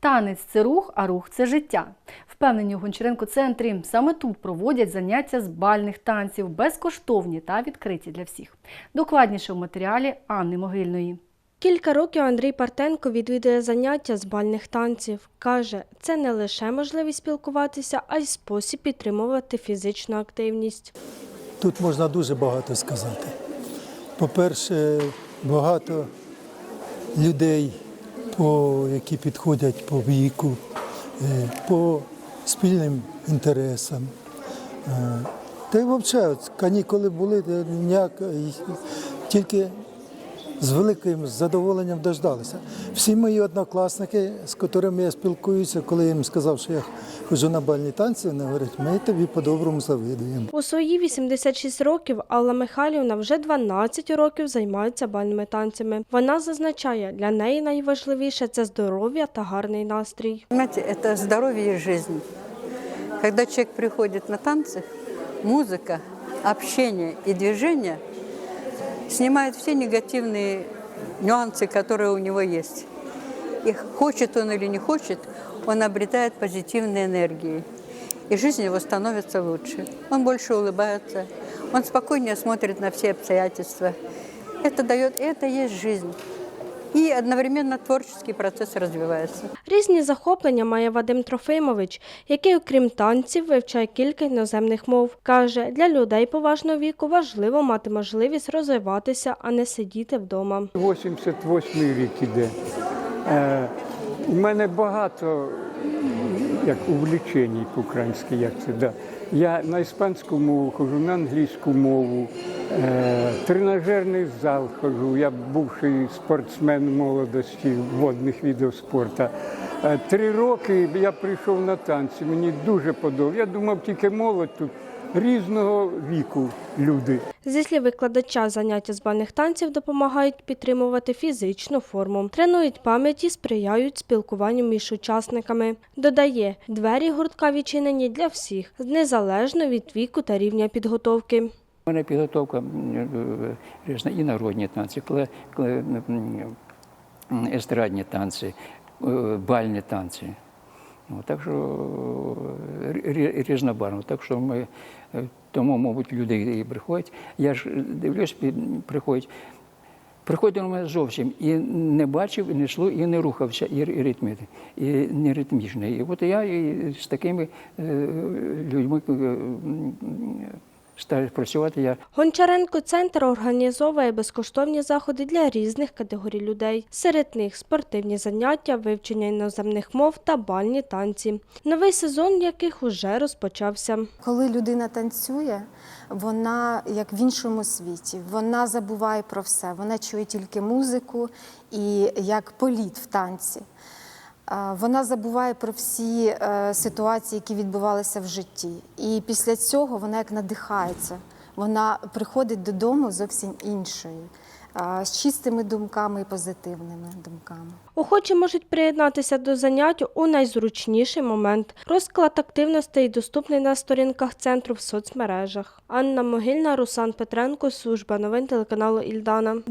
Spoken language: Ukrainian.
Танець це рух, а рух це життя. Впевнені у Гончаренко центрі саме тут проводять заняття з бальних танців, безкоштовні та відкриті для всіх. Докладніше в матеріалі Анни Могильної. Кілька років Андрій Партенко відвідує заняття з бальних танців. Каже, це не лише можливість спілкуватися, а й спосіб підтримувати фізичну активність. Тут можна дуже багато сказати. По-перше, багато людей, по, які підходять по віку, е, по спільним інтересам. Е, Та й взагалі, канікули були, ніяк, тільки з великим задоволенням дождалися. Всі мої однокласники, з котрими я спілкуюся, коли я їм сказав, що я ходжу на бальні танці, вони говорять, ми тобі по-доброму завидуємо. У свої 86 років Алла Михайлівна вже 12 років займається бальними танцями. Вона зазначає, для неї найважливіше це здоров'я та гарний настрій. Понимаете, это здоровье и жизнь. Когда человек приходит на танцы, музыка, общение и движение снимают все негативные нюансы, которые у него есть. И хочет он или не хочет, он обретает позитивные энергии. И жизнь его становится лучше. Он больше улыбается, он спокойнее смотрит на все обстоятельства. Это дает, это есть жизнь. И одновременно творческий процесс развивается. Різні захоплення має Вадим Трофимович, який, окрім танців, вивчає кілька іноземних мов. Каже, для людей поважного віку важливо мати можливість розвиватися, а не сидіти вдома. 88 рік іде. Е, у мене багато як увлічень по-українськи, як це да. Я на іспанську мову хожу, на англійську мову, тренажерний зал хожу. Я бувший спортсмен молодості водних видів спорту. Е, три роки я прийшов на танці, мені дуже подобається. Я думав, тільки молодь тут різного віку люди. Зі слів викладача, заняття з бальних танців допомагають підтримувати фізичну форму, тренують пам'ять і сприяють спілкуванню між учасниками. Додає, двері гуртка відчинені для всіх, незалежно від віку та рівня підготовки. Мене підготовка е, і народні танці, естрадні танці, е, бальні танці. Ну, так що е, рі- різнобарвно. Так що ми тому, мабуть, люди і приходять. Я ж дивлюсь, приходять. Приходить до мене зовсім і не бачив, і не йшло, і не рухався, і ри- ритми, і не ритмічний. І от я і з такими людьми е, працювати. Я Гончаренко центр організовує безкоштовні заходи для різних категорій людей. Серед них спортивні заняття, вивчення іноземних мов та бальні танці. Новий сезон яких уже розпочався. Коли людина танцює, вона як в іншому світі, вона забуває про все. Вона чує тільки музику і як політ в танці. Вона забуває про всі е, ситуації, які відбувалися в житті. І після цього вона як надихається. Вона приходить додому зовсім іншою, з чистими думками і позитивними думками. Охочі можуть приєднатися до занять у найзручніший момент. Розклад активностей доступний на сторінках центру в соцмережах. Анна Могильна, Руслан Петренко, служба новин телеканалу Ільдана.